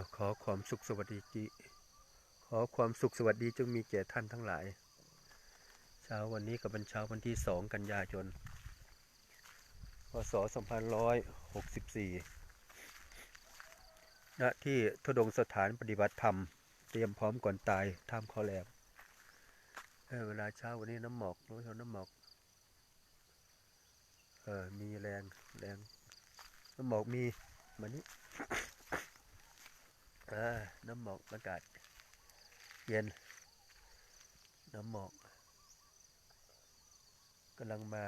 อขอความสุขสวัสดีจีขอความสุขสวัสดีจงมีแก่ท่านทั้งหลาย เช้าวันนี้ก็เป็นเช้าวันที่สองกันยายน พศ2564ณที่ทดงสถานปฏิบัติธรรม เตรียมพร้อมก่อนตายท่ามข้อแลบเออเวลาเช้าวันนี้น้ำหมอกรู้เท่าน้ำหมอก เออมีแรงแรงน้ำหมอกมีมานี้ อ่าน้ำหมอกอากาศเย็น น้ำหมอกกำลังมา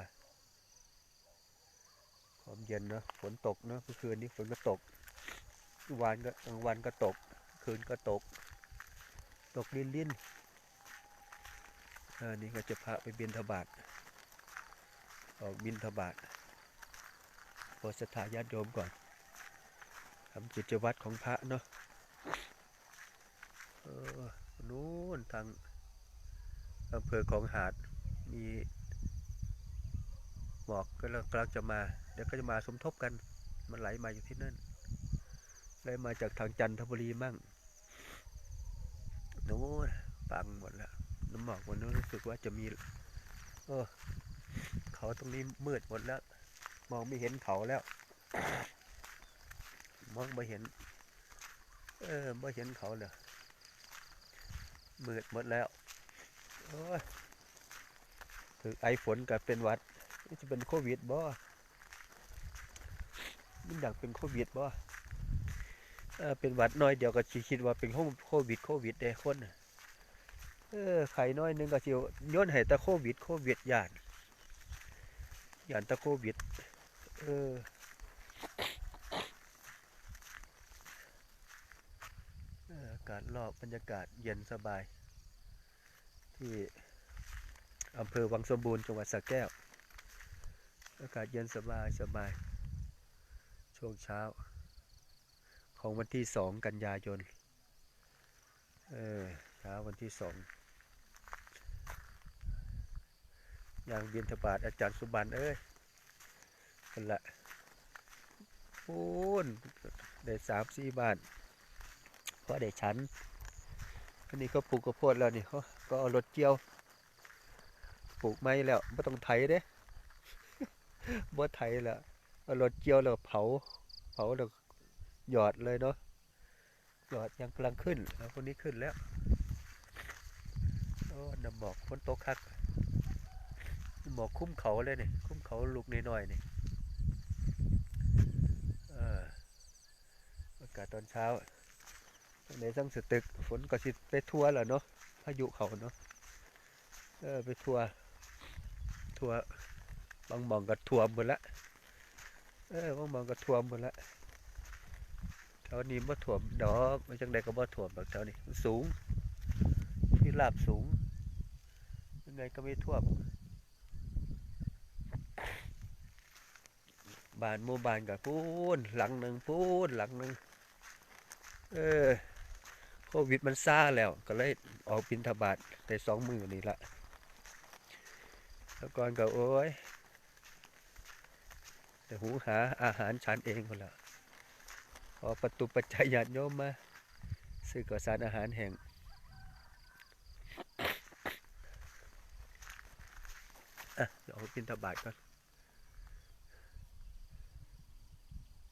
ความเย็นเนอะฝนตกเนอะเมื่อคืนนี้ฝนก็ตกวานก็กลางวันก็ตก คืนก็ตก ตกลิ้นลิ้นอ่านี่ก็จะพาไปบินทบาทออกบินทบาทโปรดศรัทธาญาติโยมก่อนทำกิจวัตรของพระเนาะ เออนู้นทางอำเภอของหาดมีหมอกก็กำลังจะมา เดี๋ยวก็จะมาสมทบกัน มันไหลมาอยู่ที่นั่นไหลมาจากทางจันทบุรีมั่งนู้นปังหมดแล้วน้ำหมอกวันนู้นรู้สึกว่าจะมีเออเขาตรงนี้มืดหมดแล้ว มองไม่เห็นเขาแล้ว มองไม่เห็น เออไม่เห็นเขาเลย มืดหมดแล้วโอ้ยถึงไอฝนกับเป็นวัดนี่จะเป็นโควิดบ่มันอยากเป็นโควิดบ่เป็นวัดน้อยเดียวก็สิคิดว่าเป็นโควิดโควิดเด้คนเออไข่น้อยนึงก็สิย้อนให้ตะโควิดโควิดย่านย่านตะโควิด เออ เอ่ออากาศรอบบรรยากาศเย็นสบาย ที่อำเภอวังสมบูรณ์จังหวัดสระแก้ว อากาศเย็นสบายสบาย ช่วงเช้า ของวันที่สองกันยายน เออเช้าวันที่สองอย่างบินทบาทอาจารย์สุบันเอ้ยกันละโอ้นได้สามสี่บาน ก็ได้ชั้นอันนี้เขาปลูกข้าวโพดแล้วนี่เขาก็เอารถเกี่ยว ปลูกไม้แล้วไม่ต้องไถเด้บ่ไถแล้วเอารถเกี่ยวแล้วเผา เผาแล้วหยอดเลยเนาะหยอดยังกำลังขึ้นแล้วคนนี้ขึ้นแล้วโอ้น้ำหมอกฝนตกคักหมอกคุ้มเขาเลยเนี่ยคุ้มเขาลูกน้อยๆนี่เอออากาศตอนเช้า ในสังสตึกฝนก็สิไปทั่วแหละเนาะพายุเขาเนาะเออไปทั่วทั่วบางมองก็ท่วมหมดละเออบางมองก็ท่วมหมดละแถวนี้บ่ท่วมดอกไม่จังใดก็บ่ท่วมดอกแถวนี้สูง ที่ราบสูงยังไงก็ไม่ท่วมบานหมู่บ้านก็พูนหลังหนึ่งพูนหลังหนึ่งเออ ควิดมันซาแล้ว ก็เลยออกบินทบาทได้สองมือนี่ละแล้วก่อนก็โอ้ยแต่หูหาอาหารฉันเองคนละขอประตูปัจจัยญาติโยมมาซื้อก่อสารอาหารแห่งอะเดี๋ยวเอาบินทบาทก่อน